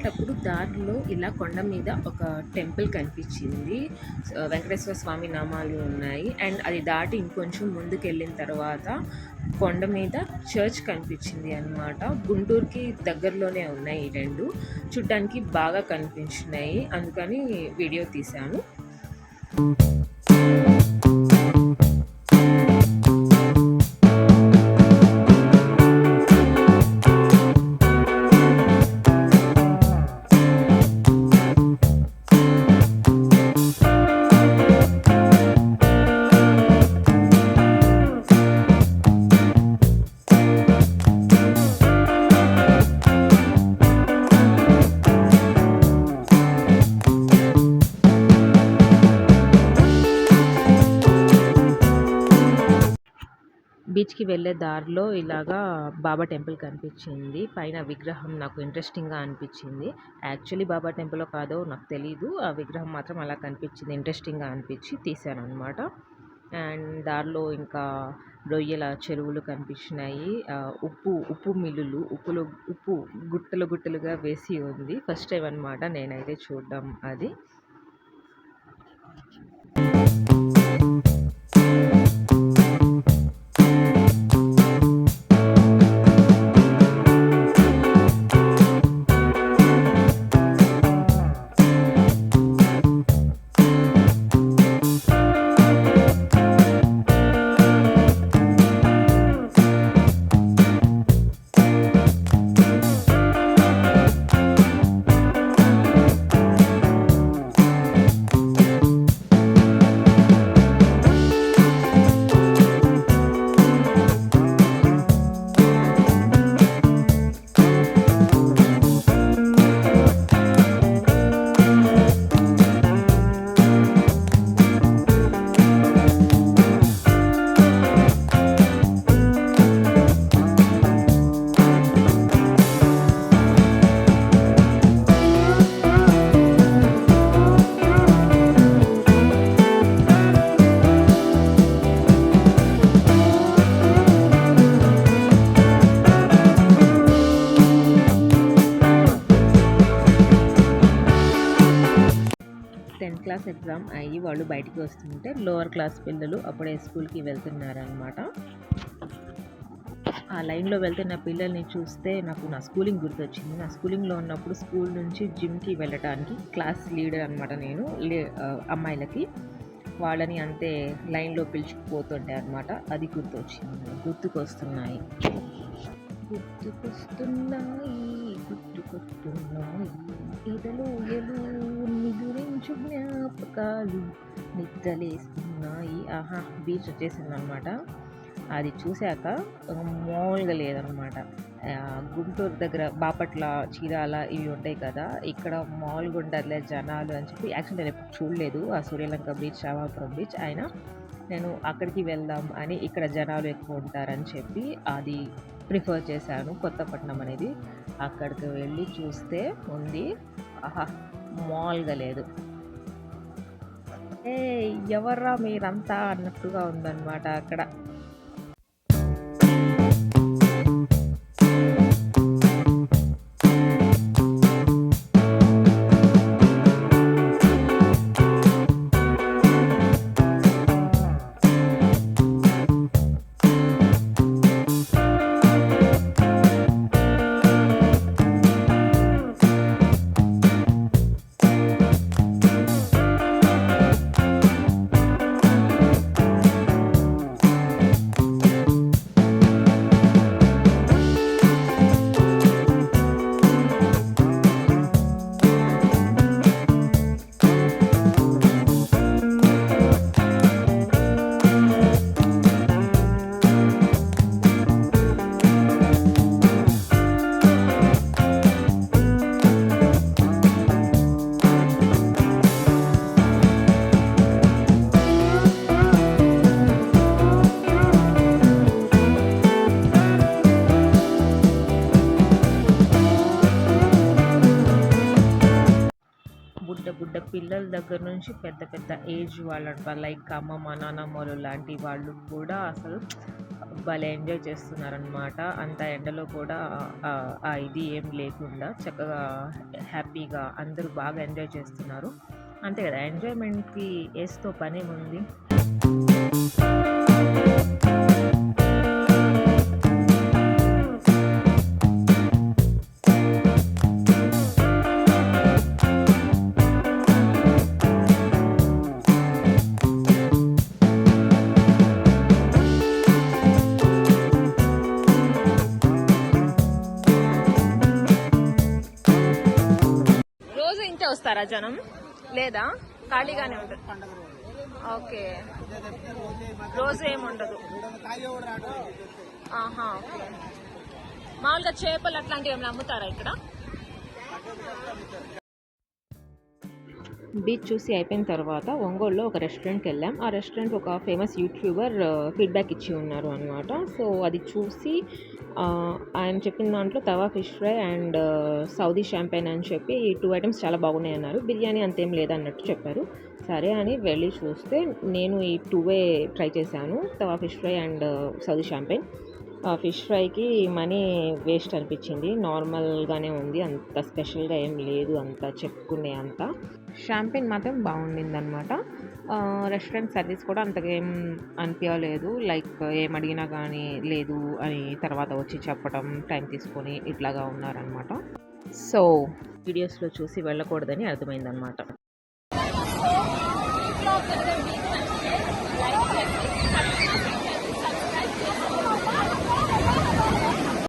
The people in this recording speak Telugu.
వెళ్ళేటప్పుడు దారిలో ఇలా కొండ మీద ఒక టెంపుల్ కనిపించింది. వెంకటేశ్వర స్వామి నామాలు ఉన్నాయి. అండ్ అది దాటి ఇంకొంచెం ముందుకు వెళ్ళిన తర్వాత కొండ మీద చర్చ్ కనిపించింది అన్నమాట. గుంటూరుకి దగ్గరలోనే ఉన్నాయి ఈ రెండు. చూడ్డానికి బాగా కనిపించినాయి. అందుకని వీడియో తీశాను. బీచ్కి వెళ్ళే దారిలో ఇలాగా బాబా టెంపుల్ కనిపించింది. పైన విగ్రహం నాకు ఇంట్రెస్టింగ్గా అనిపించింది. యాక్చువల్లీ బాబా టెంపుల్ కాదో నాకు తెలీదు. ఆ విగ్రహం మాత్రం అలా కనిపించింది ఇంట్రెస్టింగ్గా అనిపించి తీశాను అనమాట అండ్ దారిలో ఇంకా రొయ్యల చెరువులు కనిపించినాయి. ఉప్పు ఉప్పు మిల్లులు ఉప్పులో ఉప్పు గుట్టలు గుట్టలుగా వేసి ఉంది. ఫస్ట్ టైం అనమాట నేనైతే చూడడం అది. టెన్త్ క్లాస్ ఎగ్జామ్ అయ్యి వాళ్ళు బయటికి వస్తుంటే లోవర్ క్లాస్ పిల్లలు అప్పుడే స్కూల్కి వెళ్తున్నారనమాట ఆ లైన్లో వెళ్తున్న పిల్లల్ని చూస్తే నాకు నా స్కూలింగ్ గుర్తొచ్చింది. నా స్కూలింగ్లో ఉన్నప్పుడు స్కూల్ నుంచి జిమ్కి వెళ్ళటానికి క్లాస్ లీడర్ అనమాట నేను అమ్మాయిలకి. వాళ్ళని అంతే లైన్లో పిలుచుకుపోతుండే అనమాట అది గుర్తొచ్చింది గుర్తుకొస్తున్నాయి. గుర్తుకొస్తున్నాయి గుర్తుకొస్తున్నాయి. ఇదలు ఎలు జ్ఞాపకాలు నిద్రలేస్తున్నాయి. ఆహా బీచ్ వచ్చేసింది అనమాట అది చూశాక మామూలుగా లేదనమాట. గుంటూరు దగ్గర బాపట్ల చీరాల ఇవి ఉంటాయి కదా ఇక్కడ మామూలుగా ఉండదులే జనాలు అని చెప్పి యాక్చువల్లీ నేను ఎప్పుడు చూడలేదు. ఆ సూర్యలంక బీచ్ రామాపురం బీచ్ అయినా నేను అక్కడికి వెళ్దాం అని ఇక్కడ జనాలు ఎక్కువ ఉంటారని చెప్పి అది ప్రిఫర్ చేశాను. కొత్తపట్నం అనేది అక్కడికి వెళ్ళి చూస్తే ఉంది. ఆహా మామూలుగా లేదు. ఏ ఎవర్రా మీరంతా అన్నట్టుగా ఉందన్నమాట అక్కడ. గుడ్డ పిల్లల దగ్గర నుంచి పెద్ద పెద్ద ఏజ్ వాళ్ళ లైక్ అమ్మమ్మ నాన్నమ్మలు లాంటి వాళ్ళు కూడా అసలు భలే ఎంజాయ్ చేస్తున్నారనమాట అంత ఎండలో కూడా ఆ, ఇది ఏం లేకుండా చక్కగా హ్యాపీగా అందరూ బాగా ఎంజాయ్ చేస్తున్నారు. అంతే కదా ఎంజాయ్మెంట్కి ఏస్తో పనేముంది ఉంది వస్తారా జనం? లేదా? ఖాళీగానే ఉంటుంది ఓకే. రోజు ఏముండదు ఆహా ఓకే. మామూలుగా చేపలు అట్లాంటివి ఏమైనా అమ్ముతారా ఇక్కడ? బీచ్ చూసి అయిపోయిన తర్వాత ఒంగోలులో ఒక రెస్టారెంట్కి వెళ్ళాం. ఆ రెస్టారెంట్ ఒక ఫేమస్ యూట్యూబర్ ఫీడ్బ్యాక్ ఇచ్చి ఉన్నారు అనమాట సో అది చూసి ఆయన చెప్పిన దాంట్లో tawa fish fry and Saudi champagne అని చెప్పి ఈ టూ ఐటమ్స్ చాలా బాగున్నాయి అన్నారు. బిర్యానీ అంతేం లేదన్నట్టు చెప్పారు. సరే అని వెళ్ళి చూస్తే నేను ఈ టూవే ట్రై చేశాను tawa fish fry and Saudi champagne. Fish ఫ్రైకి మనీ వేస్ట్ అనిపించింది. నార్మల్గానే ఉంది. అంత స్పెషల్గా ఏం లేదు. అంత చెప్పుకునే అంత. షాంపెయిన్ మాత్రం బాగుండింది అనమాట రెస్టారెంట్ సర్వీస్ కూడా అంతగా ఏం అనిపించలేదు లైక్ ఏం అడిగినా కానీ లేదు అని తర్వాత వచ్చి చెప్పడం టైం తీసుకొని ఇట్లాగా ఉన్నారనమాట సో వీడియోస్లో చూసి వెళ్ళకూడదని అర్థమైందనమాట